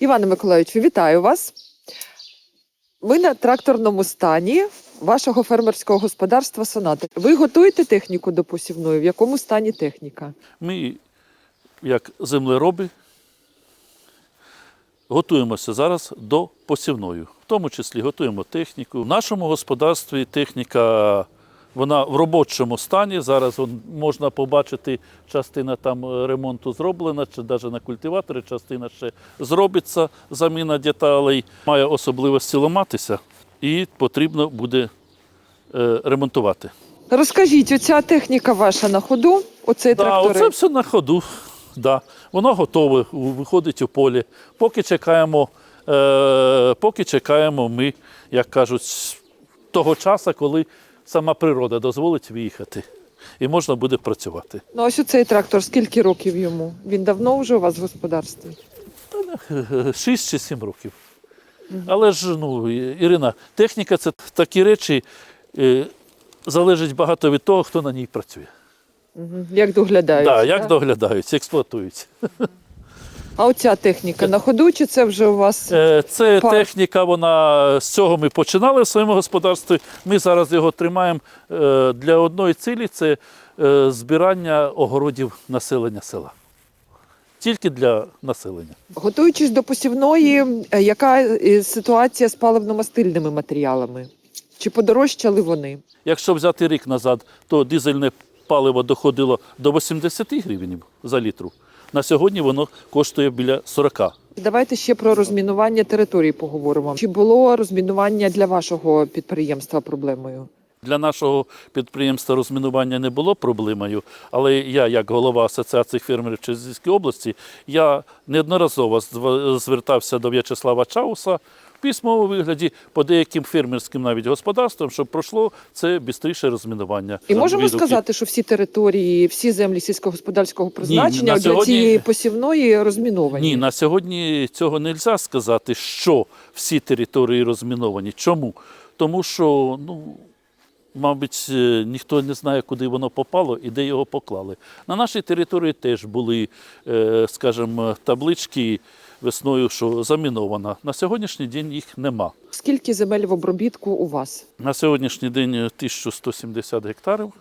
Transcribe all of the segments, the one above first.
Іване Миколаївичу, вітаю вас. Ми на тракторному стані вашого фермерського господарства Сонати. Ви готуєте техніку до посівної? В якому стані техніка? Ми, як землероби, готуємося зараз до посівної. В тому числі готуємо техніку. В нашому господарстві техніка вона в робочому стані. Зараз можна побачити, частина там е, ремонту зроблена, чи навіть на культиваторі, частина ще зробиться, заміна деталей. Має особливості ламатися і потрібно буде е, ремонтувати. Розкажіть, оця техніка ваша на ходу, оцей Да, трактор. оце все на ходу. Да. Воно готове, виходить у полі. Поки чекаємо, е, поки чекаємо ми, як кажуть, того часу, коли сама природа дозволить виїхати. І можна буде працювати. Ну, ось оцей трактор, скільки років йому? Він давно вже у вас в господарстві? 6 чи 7 років. Але ж, ну, Ірина, техніка це такі речі, е, залежить багато від того, хто на ній працює. Як доглядають? Да, як так? доглядають, експлуатують. А оця техніка на ходу, чи це вже у вас? Е, Це Пар- техніка, вона з цього ми починали в своєму господарстві. Ми зараз його тримаємо е, для одної цілі це е, збирання огородів населення села. Тільки для населення. Готуючись до посівної, яка ситуація з паливно-мастильними матеріалами? Чи подорожчали вони? Якщо взяти рік назад, то дизельне паливо доходило до 80 гривень за літру. На сьогодні воно коштує біля 40. Давайте ще про розмінування території поговоримо. Чи було розмінування для вашого підприємства проблемою? Для нашого підприємства розмінування не було проблемою, але я, як голова Асоціації фермерів Чернігівської області, я неодноразово звертався до В'ячеслава Чауса письмовому вигляді по деяким фермерським навіть господарствам, щоб пройшло це швидше розмінування. І можемо Відуки. сказати, що всі території, всі землі сільськогосподарського призначення на для цієї посівної розміновані? Ні, на сьогодні цього не можна сказати, що всі території розміновані. Чому? Тому що, ну, мабуть, е, ніхто не знає, куди воно попало і де його поклали. На нашій території теж були, е, скажімо, таблички весною, що замінована. На сьогоднішній день їх нема. Скільки земель в обробітку у вас? На сьогоднішній день 1170 гектарів.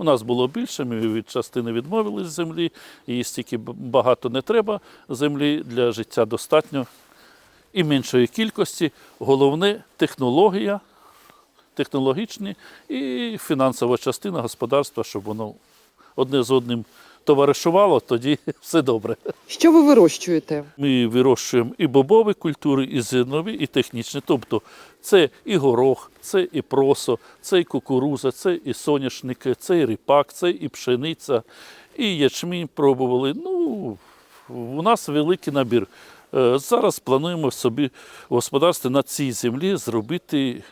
У нас було більше, ми від частини відмовились з землі, і стільки багато не треба землі для життя достатньо і меншої кількості. Головне технологія, технологічні і фінансова частина господарства, щоб воно одне з одним товаришувало, тоді все добре. Що ви вирощуєте? Ми вирощуємо і бобові культури, і зернові, і технічні. Тобто це і горох, це і просо, це і кукуруза, це і соняшники, це і ріпак, це і пшениця, і ячмінь пробували. Ну, у нас великий набір. Е, Зараз плануємо собі в господарстві на цій землі зробити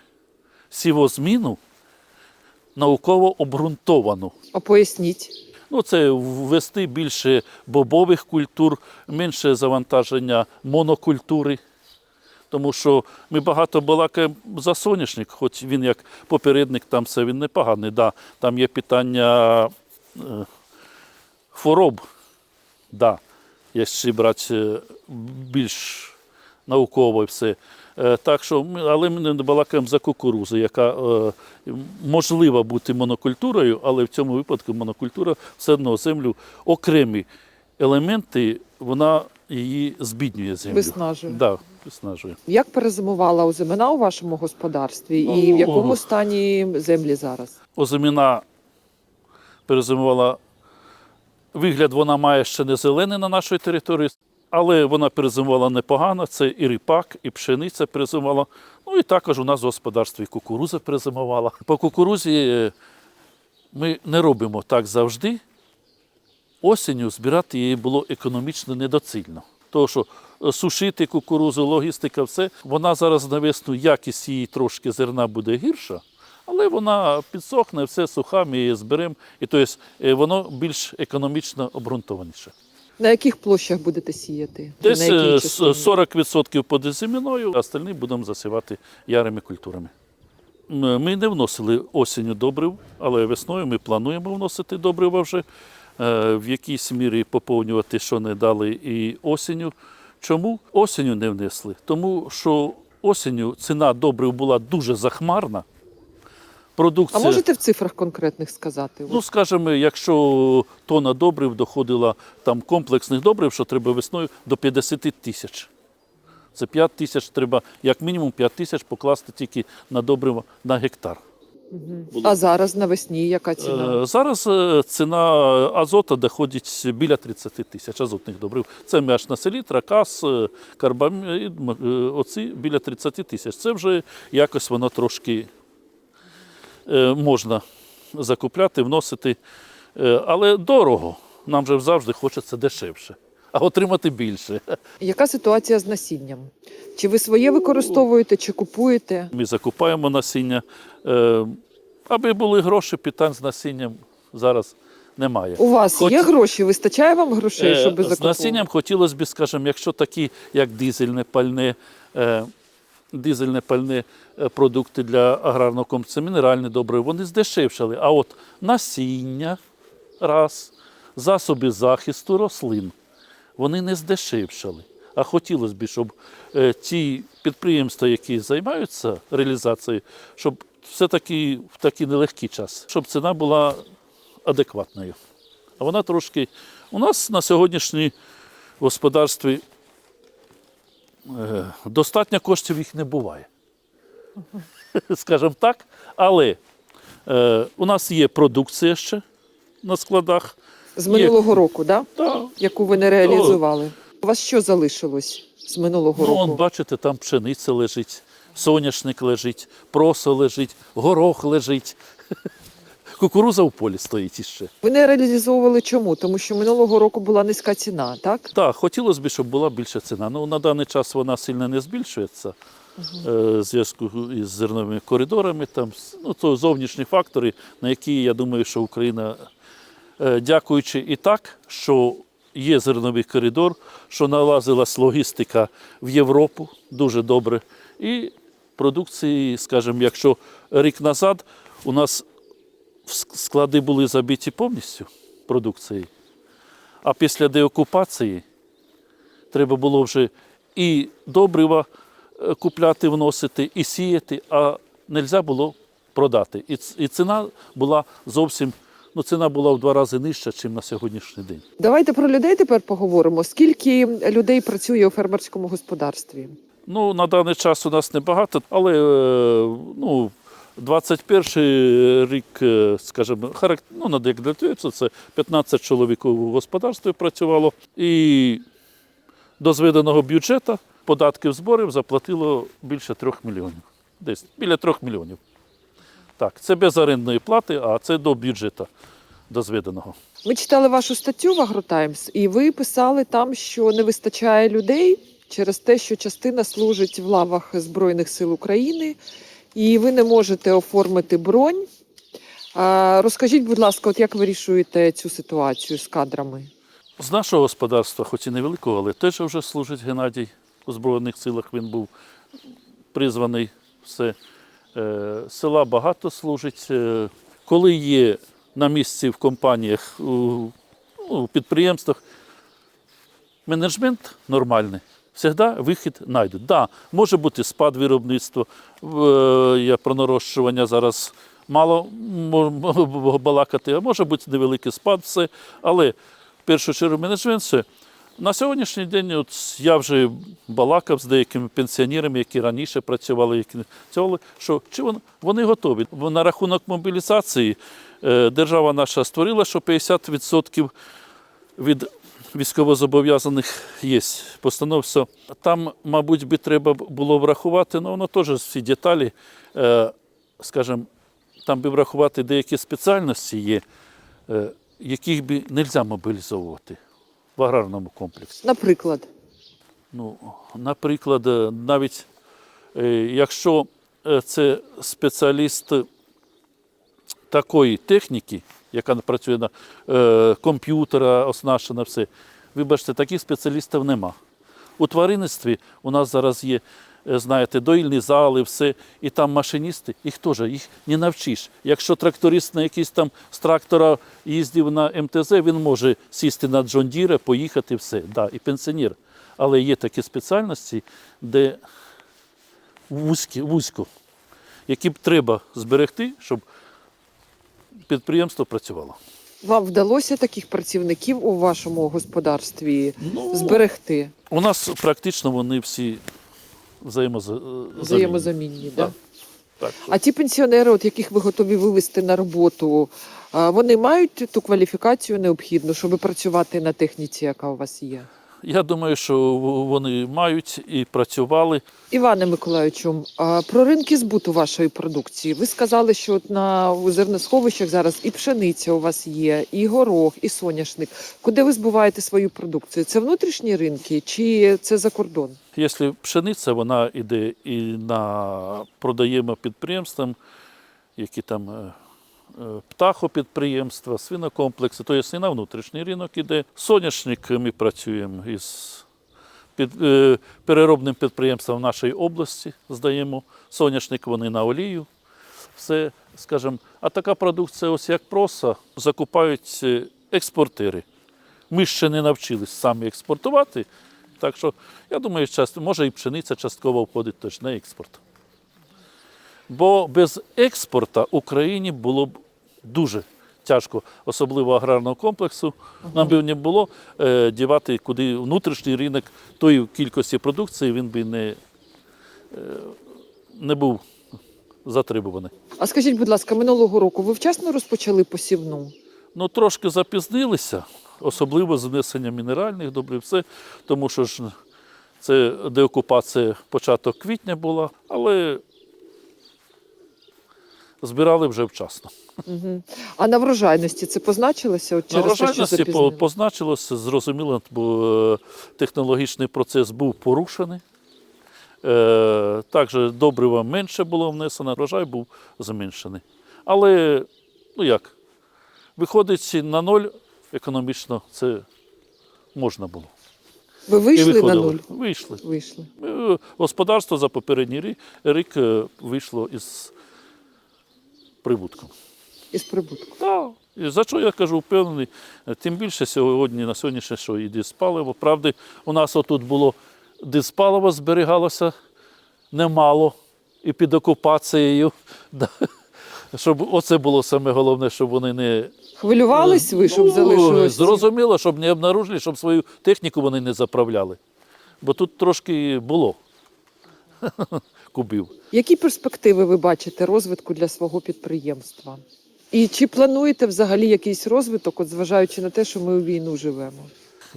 сівозміну науково обґрунтовану. А поясніть. Ну, це ввести більше бобових культур, менше завантаження монокультури. Тому що ми багато балакаємо за соняшник, хоч він як попередник, там все він непоганий. Да, там є питання е, хвороб. Да, якщо брати е, більш науково і все. Е, Так що, але ми не балакаємо за кукурузу, яка е, можлива бути монокультурою, але в цьому випадку монокультура все одно землю окремі елементи, вона її збіднює землю. Виснажує. Да, виснажує. Як перезимувала озимина у вашому господарстві і в якому Ох. стані землі зараз? Озиміна перезимувала. Вигляд вона має ще не зелений на нашій території, але вона перезимувала непогано. Це і ріпак, і пшениця перезимувала. Ну і також у нас в господарстві кукуруза перезимувала. По кукурузі е, ми не робимо так завжди. Осінню збирати її було економічно недоцільно. Тому що е, сушити кукурузу, логістика, все, вона зараз на весну, якість її трошки зерна буде гірша, але вона підсохне, все суха, ми її зберемо, і тобто воно більш економічно обґрунтованіше. На яких площах будете сіяти? Десь на якій е, с- частині? 40% під земляною, а остальні будемо засівати ярими культурами. Ми не вносили осінню добрив, але весною ми плануємо вносити добрива вже. Е, В якійсь мірі поповнювати, що не дали і осінню. Чому осінню не внесли? Тому що осінню ціна добрив була дуже захмарна. А можете в цифрах конкретних сказати? ну скажімо, якщо тонна добрив доходила там комплексних добрив, що треба весною до 50 тисяч. Це 5 тисяч треба, як мінімум 5 тисяч покласти тільки на добриво на гектар. а зараз навесні яка ціна? Е, Зараз е, ціна азота доходить біля 30 тисяч азотних добрив. Це м'яч селітра, кас, е, карбамід, оці біля 30 тисяч. Це вже якось воно трошки можна закупляти, вносити. Е, Але дорого. Нам же завжди хочеться дешевше, а отримати більше. Яка ситуація з насінням? Чи ви своє використовуєте, чи купуєте? Ми закупаємо насіння. Е, Аби були гроші, питань з насінням зараз немає. У вас Хоч- є гроші? Вистачає вам грошей, Е, щоб З насінням хотілося б, скажімо, якщо такі, як дизельне пальне, е, дизельне пальне продукти для аграрного комплексу, мінеральне добре, вони здешевшали. А от насіння, раз, засоби захисту рослин, вони не здешевшали. А хотілося б, щоб е, ті підприємства, які займаються реалізацією, щоб все-таки в такий нелегкий час, щоб ціна була адекватною. А вона трошки. У нас на сьогоднішній господарстві достатньо коштів їх не буває. Скажімо так. Але е, у нас є продукція ще на складах. З минулого року, да? Та, яку ви не реалізували? У вас що залишилось з минулого ну, року? бачите, там пшениця лежить, соняшник лежить, просо лежить, горох лежить. Кукуруза в полі стоїть іще. Ви не реалізовували чому? Тому що минулого року була низька ціна, так? Так, хотілося б, щоб була більша ціна. Ну, на даний час вона сильно не збільшується в зв'язку із зерновими коридорами. Там, ну, то зовнішні фактори, на які я думаю, що Україна, е, дякуючи і так, що є зерновий коридор, що налазилась логістика в Європу дуже добре. І продукції, скажімо, якщо рік назад у нас склади були забиті повністю продукцією, а після деокупації треба було вже і добрива е, купляти, вносити, і сіяти, а не можна було продати. І, ціна була зовсім, ну ціна була в два рази нижча, ніж на сьогоднішній день. Давайте про людей тепер поговоримо. Скільки людей працює у фермерському господарстві? Ну, на даний час у нас небагато, але е, ну, 21 рік, е, скажімо, ну, на Декдатвіцу це 15 чоловік у господарстві працювало. І до зведеного бюджету податків зборів заплатило більше 3 мільйонів. Десь біля 3 мільйонів. Так, це без орендної плати, а це до бюджету до зведеного. Ми читали вашу статтю в Агротаймс, і ви писали там, що не вистачає людей через те, що частина служить в лавах Збройних сил України, і ви не можете оформити бронь. Розкажіть, будь ласка, от як вирішуєте цю ситуацію з кадрами? З нашого господарства, хоч і невеликого, але теж вже служить Геннадій у Збройних силах. Він був призваний все. Е, Села багато служить. Е, Коли є на місці в компаніях, ну, у підприємствах менеджмент нормальний, завжди вихід знайдуть. Да, може бути спад виробництва, я про нарощування зараз мало балакати, а може бути невеликий спад, все. Але в першу чергу менеджмент все. На сьогоднішній день от я вже балакав з деякими пенсіонерами, які раніше працювали, які працювали, що чи вони, вони готові. На рахунок мобілізації е, держава наша створила, що 50% від військовозобов'язаних є постанов. все. Там, мабуть, би треба було врахувати, ну воно теж всі деталі, е, скажімо, там би врахувати деякі спеціальності є, е, яких би не можна мобілізовувати в аграрному комплексі. Наприклад, Ну, наприклад, е, навіть якщо це спеціаліст такої техніки, яка працює на е, комп'ютера, оснащена все, вибачте, таких спеціалістів нема. У тваринництві у нас зараз є, е, знаєте, доїльні зали, все, і там машиністи, їх теж їх не навчиш. Якщо тракторист на якийсь там з трактора їздив на МТЗ, він може сісти на Джон Діре, поїхати все, да, і пенсіонер. Але є такі спеціальності, де вузькі, вузько, які б треба зберегти, щоб підприємство працювало. Вам вдалося таких працівників у вашому господарстві Ну, зберегти У нас практично вони всі взаємозамінні. взаємозамінні? Да? Так. Так. А ті пенсіонери, от яких ви готові вивести на роботу, вони мають ту кваліфікацію необхідну, щоб працювати на техніці, яка у вас є? Я думаю, що вони мають і працювали. Іване Миколаївичу, а про ринки збуту вашої продукції. Ви сказали, що от на зерносховищах зараз і пшениця у вас є, і горох, і соняшник. Куди ви збуваєте свою продукцію? Це внутрішні ринки чи це за кордон? Якщо пшениця, вона йде і на продаємо підприємствам, які там е, птахопідприємства, свинокомплекси, тобто і на внутрішній ринок іде. Соняшник ми працюємо із під, е, переробним підприємством нашої області, здаємо соняшник, вони на олію. Все, скажімо, а така продукція, ось як проса, закупають е, експортери. Ми ще не навчились самі експортувати. Так що, я думаю, часто, може і пшениця частково входить теж на експорт. Бо без експорту Україні було б дуже тяжко, особливо аграрного комплексу. Нам би не було е, дівати куди внутрішній ринок тої кількості продукції, він би не, е, не був затребуваний. А скажіть, будь ласка, минулого року ви вчасно розпочали посівну? Ну, трошки запізнилися, особливо з внесенням мінеральних добрив, все, тому що ж це деокупація початок квітня була, але збирали вже вчасно. Угу. А на врожайності це позначилося от На через те, що врожайності по- позначилося, зрозуміло, бо е, технологічний процес був порушений. Е, Також добрива менше було внесено, врожай був зменшений. Але, ну як, виходить на ноль економічно це можна було. Ви вийшли на нуль? Вийшли. Вийшли. Е, Господарство за попередній рік, рік е, вийшло із прибутком. Із прибутку. Так. І за що я кажу, впевнений, тим більше сьогодні на сьогоднішнє, що і диспаливо. Правда, у нас отут було диспаливо зберігалося немало і під окупацією. Да. Щоб оце було саме головне, щоб вони не Хвилювались ви, щоб Ну, залишилось? Зрозуміло, щоб не обнаружили, щоб свою техніку вони не заправляли. Бо тут трошки було кубів. Які перспективи ви бачите розвитку для свого підприємства? І чи плануєте взагалі якийсь розвиток, от зважаючи на те, що ми у війну живемо?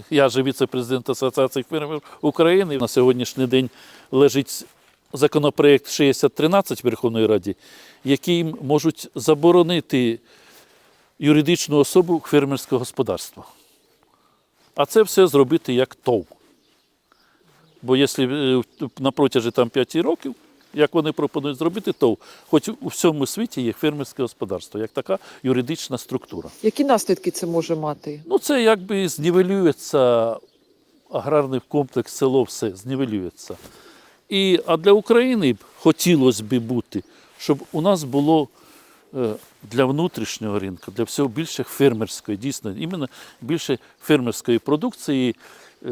Я же віце-президент Асоціації фермерів України. На сьогоднішній день лежить законопроект 6013 Верховної Раді, яким можуть заборонити юридичну особу фермерського господарства. А це все зробити як ТОВ. Бо якщо е, на протязі там 5 років, як вони пропонують зробити ТОВ, хоч у всьому світі є фермерське господарство, як така юридична структура. Які наслідки це може мати? Ну, це якби знівелюється аграрний комплекс, село все знівелюється. І, а для України б хотілося б бути, щоб у нас було е, для внутрішнього ринку, для всього більше фермерської, дійсно, іменно більше фермерської продукції, е,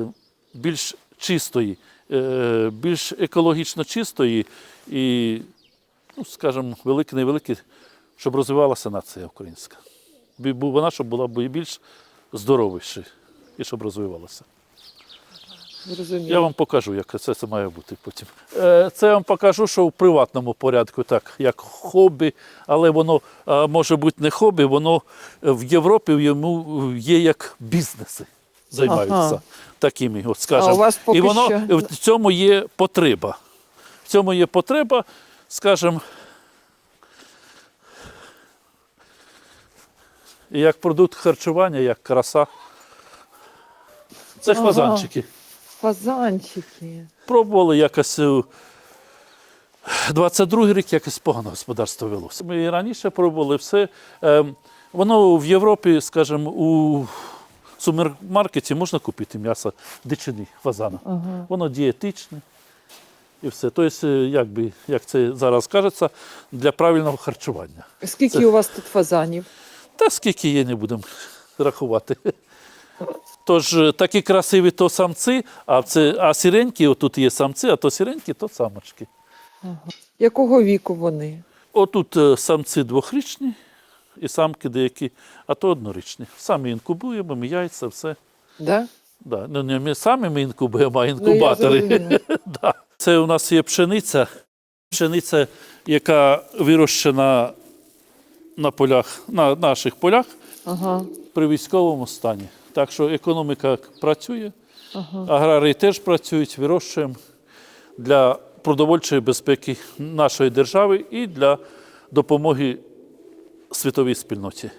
більш чистої, е, більш екологічно чистої і, ну, скажімо, велике, невелике, щоб розвивалася нація українська. Бо Вона щоб була б і більш здоровіша і щоб розвивалася. Зрозуміло. Я вам покажу, як це, це має бути потім. Е, Це я вам покажу, що в приватному порядку, так, як хобі, але воно може бути не хобі, воно в Європі йому є як бізнеси. Займаються Ага. такими, от скажімо. А у вас поки І воно що- в цьому є потреба. В цьому є потреба, скажімо, як продукт харчування, як краса. Це Ага. фазанчики. Фазанчики. Пробували якось. е, 22 рік якось погано господарство велося. Ми і раніше пробували все. Ем, Воно в Європі, скажімо, у супермаркеті можна купити м'ясо дичини, фазана. Ага. Воно дієтичне і все. Тобто, як, би, як це зараз кажеться, для правильного харчування. Скільки Це- у вас тут фазанів? Та скільки є, не будемо рахувати. Тож е, такі красиві то самці, а, це, а сіренькі, отут є самці, а то сіренькі, то самочки. Якого віку вони? Отут е, самці двохрічні і самки деякі, а то однорічні. Самі інкубуємо, ми яйця, все. Да? Да. Ну, не ми самі ми інкубуємо, а Ну, інкубатори. зрозуміла. да. Це у нас є пшениця, пшениця, яка вирощена на полях, на наших полях Ага. при військовому стані. Так що економіка працює, Ага. аграрії теж працюють, вирощуємо для продовольчої безпеки нашої держави і для допомоги світовій спільноті.